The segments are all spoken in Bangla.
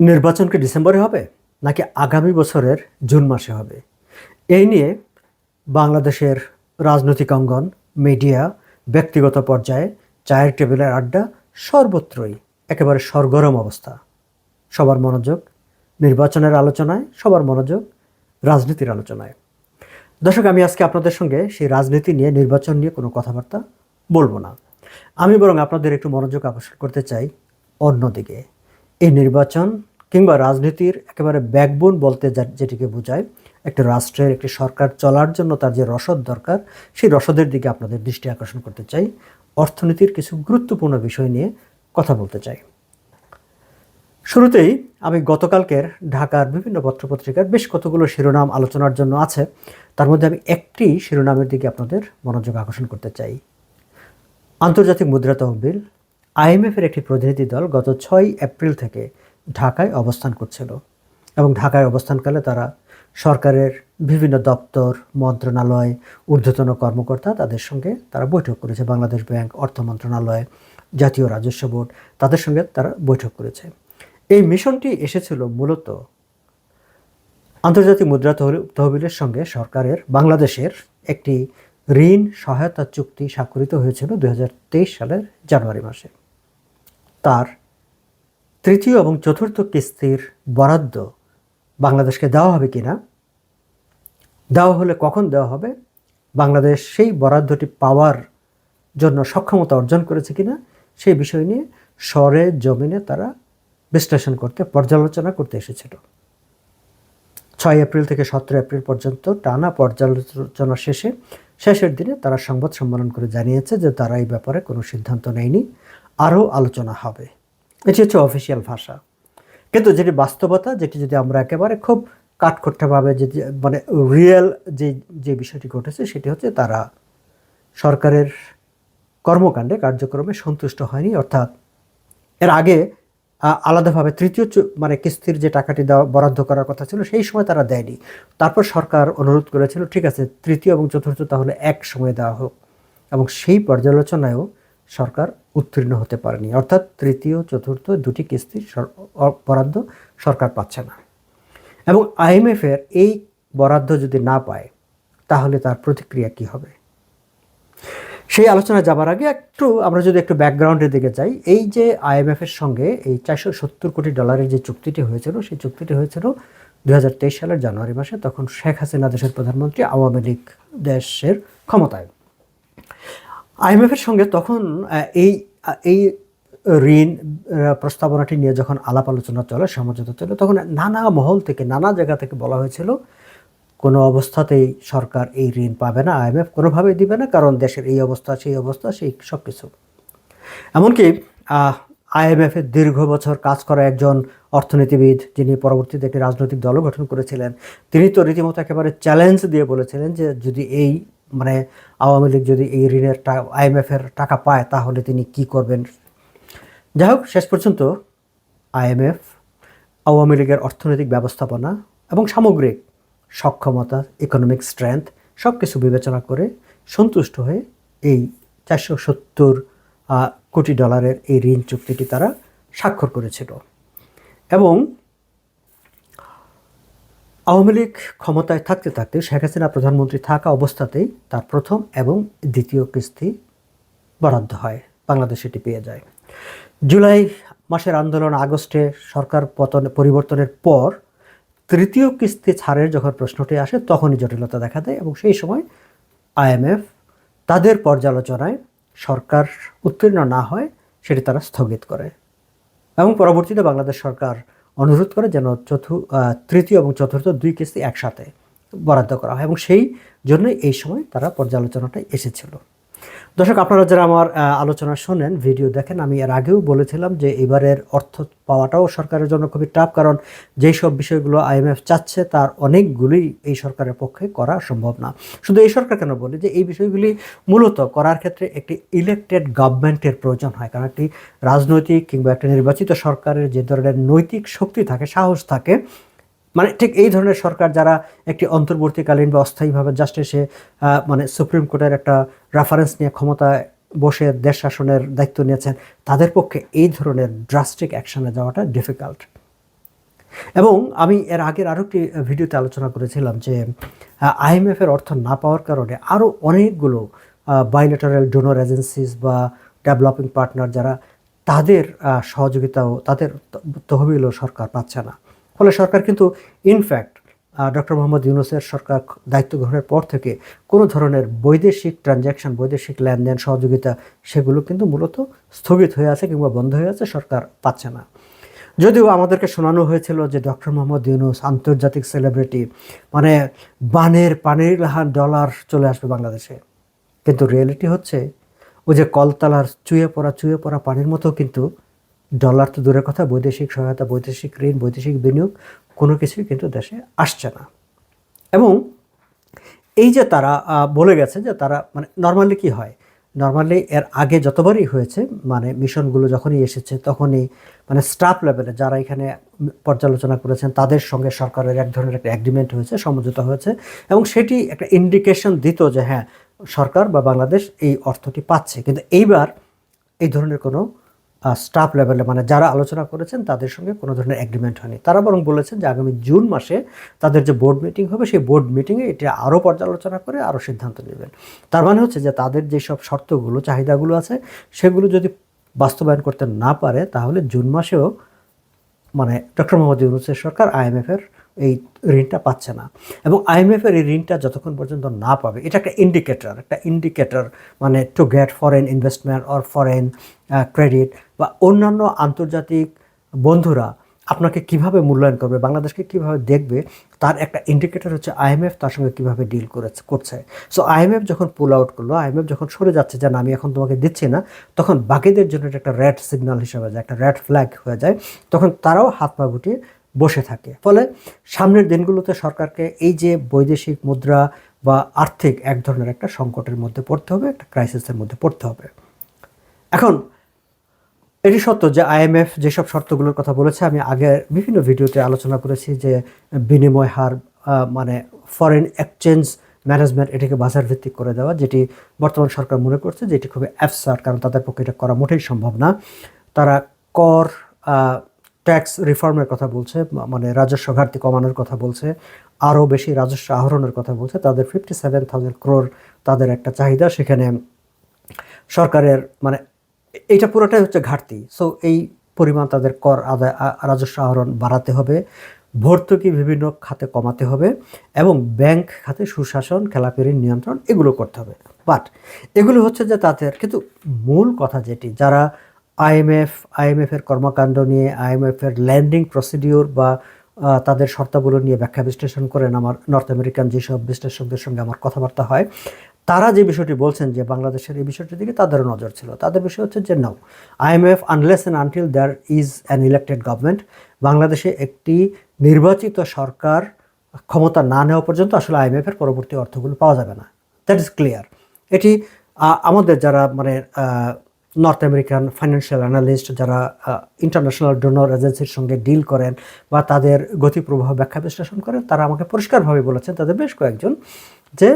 নির্বাচন কি ডিসেম্বরে হবে নাকি আগামী বছরের জুন মাসে হবে? এই নিয়ে বাংলাদেশের রাজনৈতিক অঙ্গন, মিডিয়া, ব্যক্তিগত পর্যায়ে চায়ের টেবিলের আড্ডা সর্বত্রই একেবারে সরগরম অবস্থা। সবার মনোযোগ নির্বাচনের আলোচনায়, সবার মনোযোগ রাজনীতির আলোচনায়। দর্শক, আমি আজকে আপনাদের সঙ্গে সেই রাজনীতি নিয়ে, নির্বাচন নিয়ে কোনো কথাবার্তা বলব না। আমি বরং আপনাদের একটু মনোযোগ আকর্ষণ করতে চাই অন্যদিকে। এই নির্বাচন কিংবা রাজনীতির একেবারে ব্যাকবোন বলতে যেটিকে বোঝায়, একটা রাষ্ট্রের, একটি সরকার চলার জন্য তার যে রসদ দরকার, সেই রসদের দিকে আপনাদের দৃষ্টি আকর্ষণ করতে চাই। অর্থনীতির কিছু গুরুত্বপূর্ণ বিষয় নিয়ে কথা বলতে চাই। শুরুতেই আমি গতকালকের ঢাকার বিভিন্ন পত্রপত্রিকার বেশ কতগুলো শিরোনাম আলোচনার জন্য আছে, তার মধ্যে আমি একটি শিরোনামের দিকে আপনাদের মনোযোগ আকর্ষণ করতে চাই। আন্তর্জাতিক মুদ্রা তহবিল আইএমএফের একটি প্রতিনিধি দল গত ছয় এপ্রিল থেকে ঢাকায় অবস্থান করছিল এবং ঢাকায় অবস্থানকালে তারা সরকারের বিভিন্ন দপ্তর, মন্ত্রণালয়, ঊর্ধ্বতন কর্মকর্তা তাদের সঙ্গে তারা বৈঠক করেছে। বাংলাদেশ ব্যাংক অর্থ মন্ত্রণালয়, জাতীয় রাজস্ব বোর্ড তাদের সঙ্গে তারা বৈঠক করেছে। এই মিশনটি এসেছিল মূলত আন্তর্জাতিক মুদ্রা তহবিল- তহবিলের সঙ্গে সরকারের, বাংলাদেশের একটি ঋণ সহায়তা চুক্তি স্বাক্ষরিত হয়েছিল দু হাজার তেইশ সালের জানুয়ারি মাসে। তার তৃতীয় এবং চতুর্থ কিস্তির বরাদ্দ বাংলাদেশকে দেওয়া হবে কি না দেওয়া হলে কখন দেওয়া হবে? বাংলাদেশ সেই বরাদ্দটি পাওয়ার জন্য সক্ষমতা অর্জন করেছে কিনা? সেই বিষয় নিয়ে স্বরে জমিনে তারা বিশ্লেষণ করতে, পর্যালোচনা করতে এসেছিল। ছয় এপ্রিল থেকে সতেরো এপ্রিল পর্যন্ত টানা পর্যালোচনা শেষে, শেষের দিনে তারা সংবাদ সম্মেলন করে জানিয়েছে যে তারা এই ব্যাপারে কোনো সিদ্ধান্ত নেয়নি। আরও আলোচনা হবে। এটি হচ্ছে অফিসিয়াল ভাষা। কিন্তু যেটি বাস্তবতা, যেটি যদি আমরা একেবারে খুব কাঠখোট্টাভাবে যদি মানে রিয়েল যে যে বিষয়টি ঘটেছে, সেটি হচ্ছে তারা সরকারের কর্মকাণ্ডে কার্যক্রমে সন্তুষ্ট হয়নি। অর্থাৎ এর আগে আলাদাভাবে তৃতীয় মানে কিস্তির যে টাকাটি দেওয়া, বরাদ্দ করার কথা ছিল, সেই সময় তারা দেয়নি। তারপর সরকার অনুরোধ করেছিল, ঠিক আছে, তৃতীয় এবং চতুর্থ তাহলে এক সময় দেওয়া হোক। এবং সেই পর্যালোচনায়ও সরকার উত্তীর্ণ হতে পারেনি। অর্থাৎ তৃতীয়, চতুর্থ দুটি কিস্তির বরাদ্দ সরকার পাচ্ছে না। এবং আইএমএফের এই বরাদ্দ যদি না পায়, তাহলে তার প্রতিক্রিয়া কি হবে? সেই আলোচনা যাবার আগে একটু আমরা যদি একটু ব্যাকগ্রাউন্ডের দিকে যাই, এই যে আইএমএফের সঙ্গে এই চারশো সত্তর কোটি ডলারের যে চুক্তিটি হয়েছিল, সেই চুক্তিটি হয়েছিল দু হাজার তেইশ সালের জানুয়ারি মাসে, তখন শেখ হাসিনা দেশের প্রধানমন্ত্রী আওয়ামী লীগ দেশের ক্ষমতায় আইএমএফ এর সঙ্গে তখন এই এই ঋণ প্রস্তাবনাটি নিয়ে যখন আলাপ আলোচনা চলে সমঝোতা চলে, তখন নানা মহল থেকে, নানা জায়গা থেকে বলা হয়েছিল, কোনো অবস্থাতেই সরকার এই ঋণ পাবে না, আইএমএফ কোনোভাবেই দিবে না, কারণ দেশের এই অবস্থা, সেই অবস্থা, সেই সব কিছু এমনকি আইএমএফের দীর্ঘ বছর কাজ করা একজন অর্থনীতিবিদ, যিনি পরবর্তীতে একটি রাজনৈতিক দলও গঠন করেছিলেন, তিনি তো রীতিমতো একেবারে চ্যালেঞ্জ দিয়ে বলেছিলেন যে যদি এই মানে আওয়ামী লীগ যদি এই ঋণের আইএমএফের টাকা পায়, তাহলে তিনি কি করবেন? যাই হোক, শেষ পর্যন্ত আইএমএফ আওয়ামী লীগের অর্থনৈতিক ব্যবস্থাপনা এবং সামগ্রিক সক্ষমতা ইকোনমিক স্ট্রেংথ সব কিছু বিবেচনা করে সন্তুষ্ট হয়ে এই চারশো সত্তর কোটি ডলারের এই ঋণ চুক্তিটি তারা স্বাক্ষর করেছিল। এবং আওয়ামী লীগ ক্ষমতায় থাকতে থাকতে শেখ হাসিনা প্রধানমন্ত্রী থাকা অবস্থাতেই তার প্রথম এবং দ্বিতীয় কিস্তি বরাদ্দ হয়, বাংলাদেশ এটি পেয়ে যায়। জুলাই মাসের আন্দোলন আগস্টে সরকার পতন পরিবর্তনের পর তৃতীয় কিস্তি ছাড়ের যখন প্রশ্নটি আসে, তখনই জটিলতা দেখা দেয় এবং সেই সময় আইএমএফ তাদের পর্যালোচনায় সরকার উত্তীর্ণ না হয়, সেটি তারা স্থগিত করে। এবং পরবর্তীতে বাংলাদেশ সরকার অনুরোধ করে যেন চতু তৃতীয় এবং চতুর্থ দুই কিস্তি একসাথে বরাদ্দ করা হয় এবং সেই জন্যই এই সময় তারা পর্যালোচনাটা এসেছিল। দর্শক, আপনারা যারা আমার আলোচনা শোনেন, ভিডিও দেখেন, আমি এর আগেও বলেছিলাম যে এবারের অর্থ পাওয়াটাও সরকারের জন্য খুবই টাফ কারণ যেই সব বিষয়গুলো আইএমএফ চাচ্ছে, তার অনেকগুলি এই সরকারের পক্ষে করা সম্ভব না। শুধু এই সরকার কেন বলি, যে এই বিষয়গুলি মূলত করার ক্ষেত্রে একটি ইলেকটেড গভর্নমেন্টের প্রয়োজন হয়। কারণ একটি রাজনৈতিক কিংবা একটা নির্বাচিত সরকারের যে ধরনের নৈতিক শক্তি থাকে, সাহস থাকে মানে ঠিক এই ধরনের সরকার যারা একটি অন্তর্বর্তীকালীন বা অস্থায়ীভাবে জাস্ট এসে মানে সুপ্রিম কোর্টের একটা রেফারেন্স নিয়ে ক্ষমতায় বসে দেশ শাসনের দায়িত্ব নিয়েছেন, তাদের পক্ষে এই ধরনের ড্রাস্টিক অ্যাকশানে যাওয়াটা ডিফিকাল্ট এবং আমি এর আগের আরও একটি ভিডিওতে আলোচনা করেছিলাম যে আইএমএফের অর্থ না পাওয়ার কারণে আরও অনেকগুলো বাইলেটারাল ডোনর এজেন্সিস বা ডেভেলপিং পার্টনার যারা তাদের সহযোগিতাও তাদের তহবিলও সরকার পাচ্ছে না। ফলে সরকার কিন্তু ইনফ্যাক্ট ডক্টর মোহাম্মদ ইউনুসের সরকার দায়িত্ব গ্রহণের পর থেকে কোনো ধরনের বৈদেশিক ট্রানজ্যাকশন বৈদেশিক লেনদেন, সহযোগিতা সেগুলো কিন্তু মূলত স্থগিত হয়ে আছে কিংবা বন্ধ হয়ে আছে, সরকার পাচ্ছে না। যদিও আমাদেরকে শোনানো হয়েছিল যে ডক্টর মোহাম্মদ ইউনুস আন্তর্জাতিক সেলিব্রিটি মানে বানের পানির লাহান ডলার চলে আসবে বাংলাদেশে। কিন্তু রিয়েলিটি হচ্ছে, ওই যে কলতলার চুয়ে পড়া চুয়ে পড়া পানির মতো কিন্তু ডলার তো দূরের কথা, বৈদেশিক সহায়তা, বৈদেশিক ঋণ, বৈদেশিক বিনিয়োগ, কোনো কিছুই কিন্তু দেশে আসছে না। এবং এই যে তারা বলে গেছে যে তারা মানে নর্মালি কি হয়? নর্মালি এর আগে যতবারই হয়েছে মানে মিশনগুলো যখনই এসেছে, তখনই মানে স্টাফ লেভেলে যারা এখানে পর্যালোচনা করেছেন, তাদের সঙ্গে সরকারের এক ধরনের একটা অ্যাগ্রিমেন্ট হয়েছে, সমঝোতা হয়েছে, এবং সেটি একটা ইন্ডিকেশন দিত যে হ্যাঁ সরকার বা বাংলাদেশ এই অর্থটি পাচ্ছে। কিন্তু এইবার এই ধরনের কোনো স্টাফ লেভেলে মানে যারা আলোচনা করেছেন, তাদের সঙ্গে কোনো ধরনের অ্যাগ্রিমেন্ট হয়নি। তারা বরং বলেছেন যে আগামী জুন মাসে তাদের যে বোর্ড মিটিং হবে, সেই বোর্ড মিটিংয়ে এটা আরও পর্যালোচনা করে আরও সিদ্ধান্ত নেবেন। তার মানে হচ্ছে যে তাদের যেসব শর্তগুলো, চাহিদাগুলো আছে, সেগুলো যদি বাস্তবায়ন করতে না পারে, তাহলে জুন মাসেও মানে ডক্টর মোহাম্মদ ইউনুসের সরকার আইএমএফের এই ঋণটা পাচ্ছে না। এবং আইএমএফের এই ঋণটা যতক্ষণ পর্যন্ত না পাবে, এটা একটা ইন্ডিকেটর একটা ইন্ডিকেটর মানে to get foreign investment or foreign credit বা অন্যান্য আন্তর্জাতিক বন্ধুরা আপনাকে কীভাবে মূল্যায়ন করবে, বাংলাদেশকে কীভাবে দেখবে, তার একটা ইন্ডিকেটর হচ্ছে আইএমএফ তার সঙ্গে কীভাবে ডিল করেছে, করছে। সো আইএমএফ যখন পুল আউট করল আইএমএফ যখন সরে যাচ্ছে যে না, আমি এখন তোমাকে দিচ্ছি না, তখন বাকিদের জন্য একটা রেড সিগন্যাল হিসেবে যায়, একটা রেড ফ্ল্যাগ হয়ে যায়, তখন তারাও হাত পা গুটিয়ে বসে থাকে। ফলে সামনের দিনগুলোতে সরকারকে এই যে বৈদেশিক মুদ্রা বা আর্থিক এক ধরনের একটা সংকটের মধ্যে পড়তে হবে, একটা ক্রাইসিসের মধ্যে পড়তে হবে। এখন, এটি সত্য যে আইএমএফ যেসব শর্তগুলোর কথা বলেছে, আমি আগে বিভিন্ন ভিডিওতে আলোচনা করেছি যে বিনিময় হার মানে ফরেন এক্সচেঞ্জ ম্যানেজমেন্ট এটিকে বাজার ভিত্তিক করে দেওয়া, যেটি বর্তমান সরকার মনে করছে যে এটি খুবই অ্যাফসার কারণ তাদের পক্ষে এটা করা মোটেই সম্ভব না। তারা কর ট্যাক্স রিফর্মের কথা বলছে মানে রাজস্ব ঘাটতি কমানোর কথা বলছে, আরও বেশি রাজস্ব আহরণের কথা বলছে, তাদের ফিফটি সেভেন থাউজেন্ড ক্রোর তাদের একটা চাহিদা, সেখানে সরকারের মানে এইটা পুরোটাই হচ্ছে ঘাটতি। সো এই পরিমাণ তাদের কর আদায় রাজস্ব আহরণ বাড়াতে হবে, ভর্তুকি বিভিন্ন খাতে কমাতে হবে এবং ব্যাংক খাতে সুশাসন খেলাপি ঋণ নিয়ন্ত্রণ, এগুলো করতে হবে। বাট এগুলো হচ্ছে যে তাদের, কিন্তু মূল কথা যেটি, যারা আইএমএফ আইএমএফের কর্মকাণ্ড নিয়ে আইএমএফের ল্যান্ডিং প্রসিডিওর বা তাদের শর্তাবলী নিয়ে ব্যাখ্যা বিশ্লেষণ করেন আমার নর্থ আমেরিকান যেসব বিশ্লেষকদের সঙ্গে আমার কথাবার্তা হয়। তারা যে বিষয়টি বলছেন যে বাংলাদেশের এই বিষয়টির দিকে তাদেরও নজর ছিল, তাদের বিষয় হচ্ছে যে now IMF unless and until there is an elected government, বাংলাদেশে একটি নির্বাচিত সরকার ক্ষমতা না নেওয়া পর্যন্ত আসলে আইএমএফ এর পরবর্তী অর্থগুলো পাওয়া যাবে না। দ্যাট ইজ ক্লিয়ার এটি আমাদের যারা মানে নর্থ আমেরিকান ফাইন্যান্সিয়াল অ্যানালিস্ট যারা ইন্টারন্যাশনাল ডোনর এজেন্সির সঙ্গে ডিল করেন বা তাদের গতিপ্রবাহ ব্যাখ্যা বিশ্লেষণ করেন, তারা আমাকে পরিষ্কারভাবে বলেছেন, তাদের বেশ কয়েকজন, যে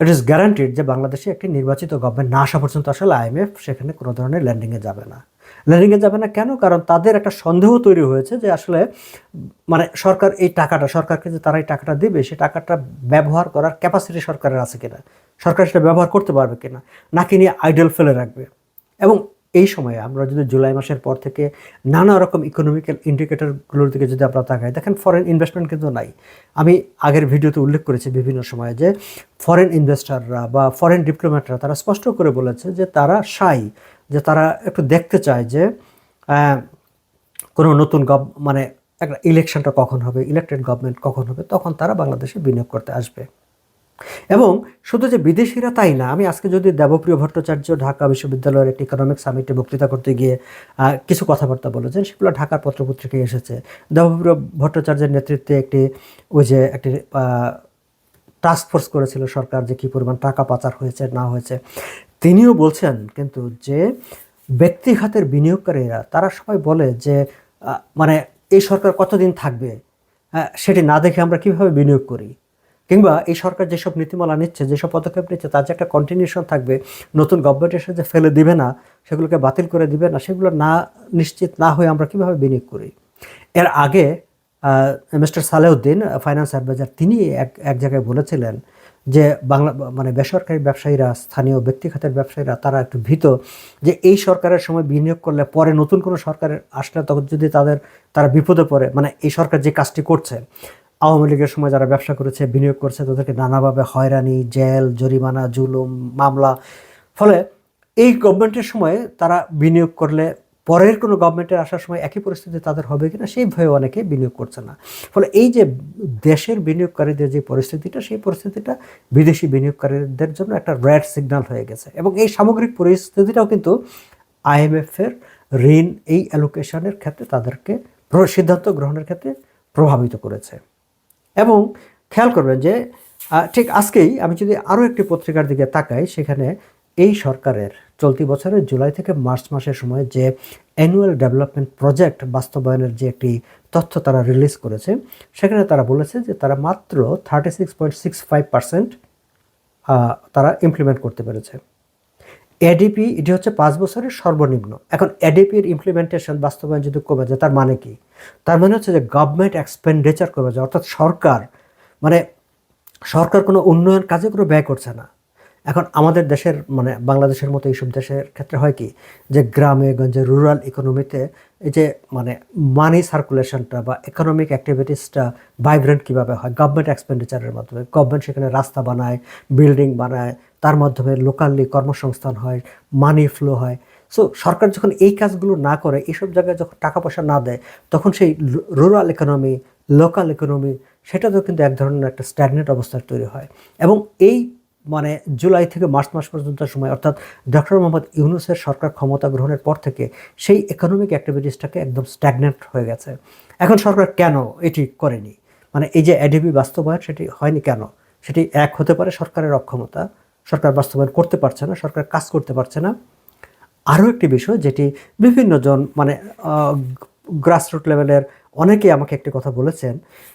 ইট ইজ গ্যারান্টিড যে বাংলাদেশে একটি নির্বাচিত গভর্নমেন্ট না আসা পর্যন্ত আসলে আইএমএফ সেখানে কোনো ধরনের ল্যান্ডিংয়ে যাবে না। ল্যান্ডিংয়ে যাবে না কেন? কারণ তাদের একটা সন্দেহ তৈরি হয়েছে যে আসলে মানে সরকার এই টাকাটা, সরকারকে যে তারা এই টাকাটা দেবে সেই টাকাটা ব্যবহার করার ক্যাপাসিটি সরকারের আছে কিনা। সরকার সেটা ব্যবহার করতে পারবে কিনা, নাকি নিয়ে আইডল ফেলে রাখবে? এবং এই সময়ে আমরা যদি জুলাই মাসের পর থেকে নানা রকম ইকোনমিক্যাল ইন্ডিকেটরগুলোর দিকে যদি আমরা তাকাই, দেখেন ফরেন ইনভেস্টমেন্ট কিন্তু নাই। আমি আগের ভিডিওতে উল্লেখ করেছি বিভিন্ন সময়ে যে ফরেন ইনভেস্টররা বা ফরেন ডিপ্লোম্যাটরা তারা স্পষ্ট করে বলেছে যে তারা সাই যে তারা একটু দেখতে চায় যে কোনো নতুন গভ মানে একটা ইলেকশনটা কখন হবে ইলেক্টেড গভর্নমেন্ট কখন হবে, তখন তারা বাংলাদেশে বিনিয়োগ করতে আসবে। এবং শুধু যে বিদেশিরা তাই না, আমি আজকে যদি দেবপ্রিয় ভট্টাচার্য ঢাকা বিশ্ববিদ্যালয়ের একটি ইকোনমিক সামিটে বক্তৃতা করতে গিয়ে কিছু কথাবার্তা বলেছেন, সেগুলো ঢাকার পত্রপত্রিকায় এসেছে। দেবপ্রিয় ভট্টাচার্যের নেতৃত্বে একটি, ওই যে একটি টাস্ক ফোর্স করেছিল সরকার যে কী পরিমাণ টাকা পাচার হয়েছে, না হয়েছে। তিনিও বলছেন কিন্তু যে ব্যক্তি খাতের বিনিয়োগকারীরা, তারা সবাই বলে যে মানে এই সরকার কতদিন থাকবে সেটি না দেখে আমরা কীভাবে বিনিয়োগ করি? কিংবা এই সরকার যেসব নীতিমালা নিচ্ছে, যেসব পদক্ষেপ নিচ্ছে, তার যে একটা কন্টিনিউশন থাকবে, নতুন গভর্নমেন্ট এসে যে ফেলে দিবে না, সেগুলোকে বাতিল করে দিবে না, সেগুলো না, নিশ্চিত না হয়ে আমরা কীভাবে বিনিয়োগ করি? এর আগে মিস্টার সালেউদ্দিন ফাইন্যান্স অ্যাডভাইজার তিনি এক এক জায়গায় বলেছিলেন যে বাংলা মানে বেসরকারি ব্যবসায়ীরা, স্থানীয় ব্যক্তিখাতের ব্যবসায়ীরা, তারা একটু ভীত যে এই সরকারের সময় বিনিয়োগ করলে পরে নতুন কোনো সরকারের আসলে তখন যদি তাদের, তারা বিপদে পড়ে মানে এই সরকার যে কাজটি করছে আওয়ামী লীগের সময় যারা ব্যবসা করেছে, বিনিয়োগ করছে, তাদেরকে নানাভাবে হয়রানি, জেল, জরিমানা, জুলুম, মামলা। ফলে এই গভর্নমেন্টের সময় তারা বিনিয়োগ করলে পরের কোনো গভর্নমেন্টের আসার সময় একই পরিস্থিতি তাদের হবে কিনা, সেই ভয়ে অনেকে বিনিয়োগ করছে না। ফলে এই যে দেশের বিনিয়োগকারীদের যে পরিস্থিতিটা, সেই পরিস্থিতিটা বিদেশি বিনিয়োগকারীদের জন্য একটা রেড সিগন্যাল হয়ে গেছে। এবং এই সামগ্রিক পরিস্থিতিটাও কিন্তু আইএমএফের ঋণ এই অ্যালোকেশনের ক্ষেত্রে তাদেরকে সিদ্ধান্ত গ্রহণের ক্ষেত্রে প্রভাবিত করেছে। এবং খেয়াল করবেন যে ঠিক আজকেই আমি যদি আরও একটি পত্রিকার দিকে তাকাই, সেখানে এই সরকারের চলতি বছরের জুলাই থেকে মার্চ মাসের সময় যে অ্যানুয়াল ডেভেলপমেন্ট প্রজেক্ট বাস্তবায়নের যে একটি তথ্য তারা রিলিজ করেছে, সেখানে তারা বলেছে যে তারা মাত্র thirty six point six five percent তারা ইমপ্লিমেন্ট করতে পেরেছে। এডিপি এটি হচ্ছে পাঁচ বছরের সর্বনিম্ন। এখন এডিপির ইমপ্লিমেন্টেশন বাস্তবায়ন যদি কমে যায়, তার মানে কি? তার মানে হচ্ছে যে গভর্নমেন্ট এক্সপেন্ডিচার কমে যায়, অর্থাৎ সরকার মানে সরকার কোনো উন্নয়ন কাজে কোনো ব্যয় করছে না। এখন আমাদের দেশের মানে বাংলাদেশের মতো এইসব দেশের ক্ষেত্রে হয় কি? যে গ্রামে, গঞ্জে রুরাল ইকোনমিতে এই যে মানে মানি সার্কুলেশনটা বা ইকোনমিক অ্যাক্টিভিটিসটা ভাইব্রেন্ট কীভাবে হয়? গভর্নমেন্ট এক্সপেন্ডিচারের মাধ্যমে। গভর্নমেন্ট সেখানে রাস্তা বানায় বিল্ডিং বানায়, তার মাধ্যমে লোকালি কর্মসংস্থান হয় মানি ফ্লো হয়। সো সরকার যখন এই কাজগুলো না করে এইসব জায়গায় যখন টাকা পয়সা না দেয়, তখন সেই রুরাল ইকোনমি লোকাল ইকোনমি সেটাতেও কিন্তু এক ধরনের একটা স্ট্যাগনেট অবস্থা তৈরি হয়। এবং এই মানে জুলাই থেকে মার্চ মাস পর্যন্ত সময়, অর্থাৎ ডক্টর মোহাম্মদ ইউনুসের সরকার ক্ষমতা গ্রহণের পর থেকে সেই ইকোনমিক অ্যাক্টিভিটিসটাকে একদম স্ট্যাগনেট হয়ে গেছে। এখন সরকার কেন এটি করেনি? মানে এই যে এডিবি বাস্তবায়ন, সেটি হয়নি কেন? সেটি এক হতে পারে সরকারের অক্ষমতা, সরকার বাস্তবায়ন করতে পারছে না, সরকার কাজ করতে পারছে না। আরও একটি বিষয়, যেটি বিভিন্ন জন মানে গ্রাসরুট লেভেলের অনেকেই আমাকে একটি কথা বলেছেন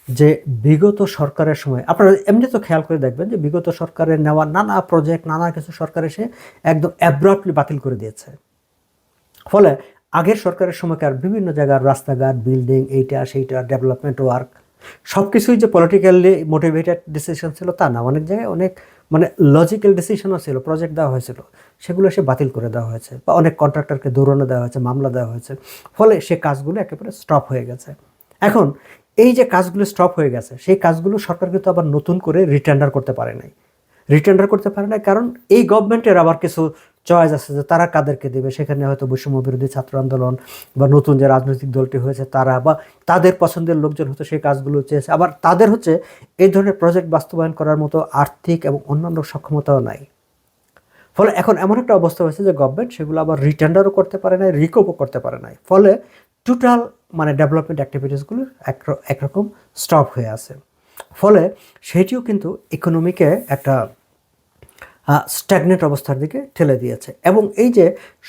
যে বিগত সরকারের সময়, আপনারা এমনি তো খেয়াল করে দেখবেন যে বিগত সরকারের নেওয়া নানা প্রজেক্ট নানা কিছু সরকার এসে একদম অ্যাব্রাপ্টলি বাতিল করে দিয়েছে। ফলে আগের সরকারের সময়কার বিভিন্ন জায়গার রাস্তাঘাট বিল্ডিং এইটা, সেইটা ডেভেলপমেন্ট ওয়ার্ক সব কিছুই যে পলিটিক্যালি মোটিভেটেড ডিসিশন ছিল তা না। অনেক জায়গায় অনেক মানে লজিক্যাল ডিসিশনও ছিল প্রজেক্ট দেওয়া হয়েছিল, সেগুলো সে বাতিল করে দেওয়া হয়েছে বা অনেক কন্ট্রাক্টরকে দৌড়ানো দেওয়া হয়েছে, মামলা দেওয়া হয়েছে, ফলে সে কাজগুলো একেবারে স্টপ হয়ে গেছে। এখন এই যে কাজগুলো স্টপ হয়ে গেছে, সেই কাজগুলো সরকার কিন্তু আবার নতুন করে রিটেন্ডার করতে পারে নাই। রিটেন্ডার করতে পারে না কারণ এই গভর্নমেন্টের আবার কিছু চয়েস আছে যে তারা কাদেরকে দেবে? সেখানে হয়তো বৈষম্য বিরোধী ছাত্র আন্দোলন বা নতুন যে রাজনৈতিক দলটি হয়েছে তারা বা তাদের পছন্দের লোকজন হয়তো সেই কাজগুলো চেয়েছে। আবার তাদের হচ্ছে এই ধরনের প্রজেক্ট বাস্তবায়ন করার মতো আর্থিক এবং অন্যান্য সক্ষমতাও নাই। ফলে এখন এমন একটা অবস্থা হয়েছে যে গভর্নমেন্ট সেগুলো আবার রিটেন্ডারও করতে পারে নাই রিকোপও করতে পারে নাই। ফলে টোটাল মানে ডেভেলপমেন্ট অ্যাক্টিভিটিসগুলো এক- একরকম স্টপ হয়ে আছে। ফলে সেটিও কিন্তু ইকোনমিকে একটা স্ট্যাগনেট অবস্থার দিকে ঠেলে দিয়েছে। এবং এই যে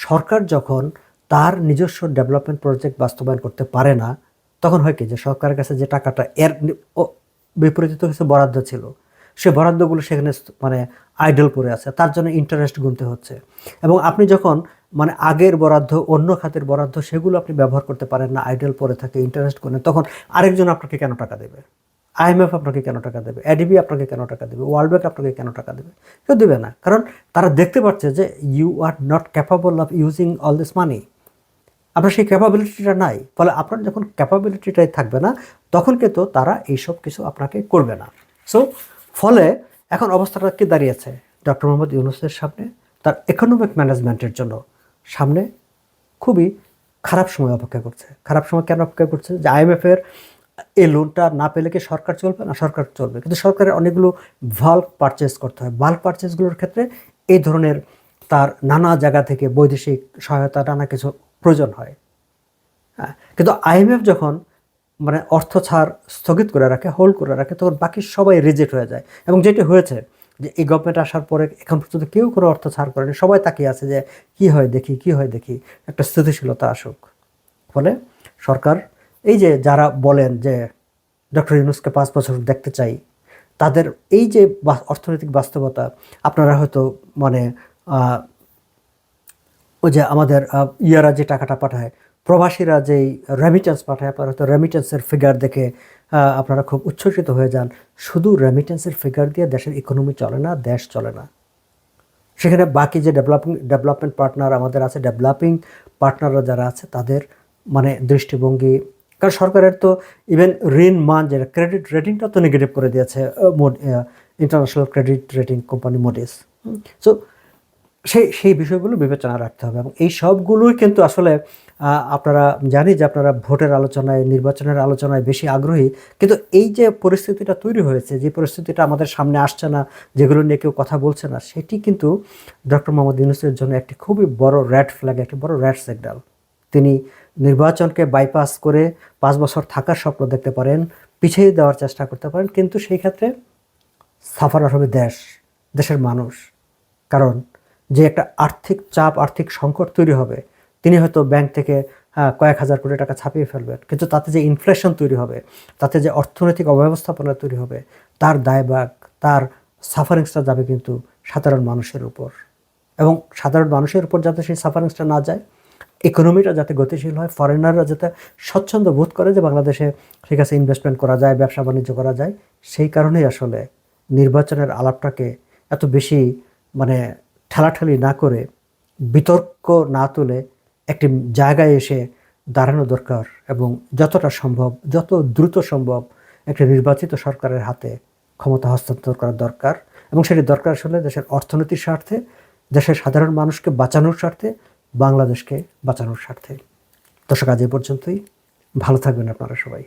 সরকার যখন তার নিজস্ব ডেভেলপমেন্ট প্রজেক্ট বাস্তবায়ন করতে পারে না, তখন হয় কি যে সরকারের কাছে যে টাকাটা এর বিপরীত কিছু বরাদ্দ ছিল, সে বরাদ্দগুলো সেখানে মানে আইডল পড়ে আছে, তার জন্য ইন্টারেস্ট গুনতে হচ্ছে। এবং আপনি যখন মানে আগের বরাদ্দ, অন্য খাতের বরাদ্দ, সেগুলো আপনি ব্যবহার করতে পারেন না আইডল পড়ে থাকে ইন্টারেস্ট গুনে, তখন আরেকজন আপনাকে কেন টাকা দেবে? আইএমএফ আপনাকে কেন টাকা দেবে? এডিবি আপনাকে কেন টাকা দেবে? ওয়ার্ল্ড ব্যাংক আপনাকে কেন টাকা দেবে? কেউ দেবে না। কারণ তারা দেখতে পাচ্ছে যে you are not capable of using all this money আপনার সেই ক্যাপাবিলিটিটা নাই। ফলে আপনার যখন ক্যাপাবিলিটিটাই থাকবে না, তখন কিন্তু তারা এইসব কিছু আপনাকে করবে না। সো ফলে এখন অবস্থাটা কি দাঁড়িয়েছে ডক্টর মোহাম্মদ ইউনুসের সামনে, তার ইকোনমিক ম্যানেজমেন্টের জন্য। সামনে খুবই খারাপ সময় অপেক্ষা করছে। খারাপ সময় কেন অপেক্ষা করছে? যে আইএমএফের এই লোনটা না পেলে কি সরকার চলবে? না, সরকার চলবে। কিন্তু সরকারের অনেকগুলো ভাল্ক পারচেস করতে হয়। বাল্ক পারচেসগুলোর ক্ষেত্রে এই ধরনের তার নানা জায়গা থেকে বৈদেশিক সহায়তা, নানা কিছু প্রয়োজন হয়। হ্যাঁ কিন্তু আইএমএফ যখন মানে অর্থ ছাড় স্থগিত করে রাখে হোল্ড করে রাখে, তখন বাকি সবাই রিজেক্ট হয়ে যায়। এবং যেটি হয়েছে যে এই গভর্নমেন্ট আসার পরে এখন পর্যন্ত কেউ কোনো অর্থ ছাড় করেনি। সবাই তাকিয়ে আছে যে কি হয় দেখি, কি হয় দেখি। একটা স্থিতিশীলতা আসুক। ফলে সরকার এই যে যারা বলেন যে ডক্টর ইউনুসকে পাঁচ বছর দেখতে চাই, তাদের এই যে অর্থনৈতিক বাস্তবতা, আপনারা হয়তো মানে ওই যে আমাদের ইয়ারা যে টাকাটা পাঠায়, প্রবাসীরা যেই রেমিটেন্স পাঠায়, আপনারা হয়তো রেমিটেন্সের ফিগার দেখে আপনারা খুব উচ্ছ্বসিত হয়ে যান। শুধু রেমিটেন্সের ফিগার দিয়ে দেশের ইকোনমি চলে না, দেশ চলে না। সেখানে বাকি যে ডেভেলপিং ডেভেলপমেন্ট পার্টনার আমাদের আছে ডেভেলপিং পার্টনাররা যারা আছে, তাদের মানে দৃষ্টিভঙ্গি কারণ সরকারের তো ইভেন ঋণ মান যেটা ক্রেডিট রেটিংটা তো নেগেটিভ করে দিয়েছে international credit rating company Moody's so সেই সেই বিষয়গুলো বিবেচনা রাখতে হবে এবং এই সবগুলোই কিন্তু আসলে আপনারা জানি যে আপনারা ভোটের আলোচনায়, নির্বাচনের আলোচনায় বেশি আগ্রহী, কিন্তু এই যে পরিস্থিতিটা তৈরি হয়েছে, যে পরিস্থিতিটা আমাদের সামনে আসছে না, যেগুলো নিয়ে কেউ কথা বলছে না, সেটি কিন্তু ডক্টর মোহাম্মদ ইউনুসের জন্য একটি খুবই বড় র্যাড ফ্ল্যাগ একটি বড় র্যাড সিগন্যাল তিনি নির্বাচনকে বাইপাস করে পাঁচ বছর থাকার স্বপ্ন দেখতে পারেন, পিছিয়ে দেওয়ার চেষ্টা করতে পারেন, কিন্তু সেই ক্ষেত্রে সাফারার হবে দেশ, দেশের মানুষ। কারণ যে একটা আর্থিক চাপ, আর্থিক সংকট তৈরি হবে, তিনি হয়তো ব্যাংক থেকে কয়েক হাজার কোটি টাকা ছাপিয়ে ফেলবেন, কিন্তু তাতে যে ইনফ্লেশন তৈরি হবে, তাতে যে অর্থনৈতিক অব্যবস্থাপনা তৈরি হবে, তার দায়ভাগ, তার সাফারিংসটা যাবে কিন্তু সাধারণ মানুষের উপর। এবং সাধারণ মানুষের উপর যাতে সেই সাফারিংসটা না যায় ইকোনমিটা যাতে গতিশীল হয় ফরেনাররা যাতে স্বচ্ছন্দ বোধ করে যে বাংলাদেশে ঠিক আছে ইনভেস্টমেন্ট করা যায়, ব্যবসা বাণিজ্য করা যায়, সেই কারণেই আসলে নির্বাচনের আলাপটাকে এত বেশি মানে ঠেলাঠেলি না করে বিতর্ক না তুলে একটি জায়গায় এসে দাঁড়ানো দরকার এবং যতটা সম্ভব, যত দ্রুত সম্ভব একটি নির্বাচিত সরকারের হাতে ক্ষমতা হস্তান্তর করা দরকার এবং সেটি দরকার আসলে দেশের অর্থনীতির স্বার্থে, দেশের সাধারণ মানুষকে বাঁচানোর স্বার্থে বাংলাদেশকে বাঁচানোর স্বার্থে। দর্শক আজ এ পর্যন্তই। ভালো থাকবেন আপনারা সবাই।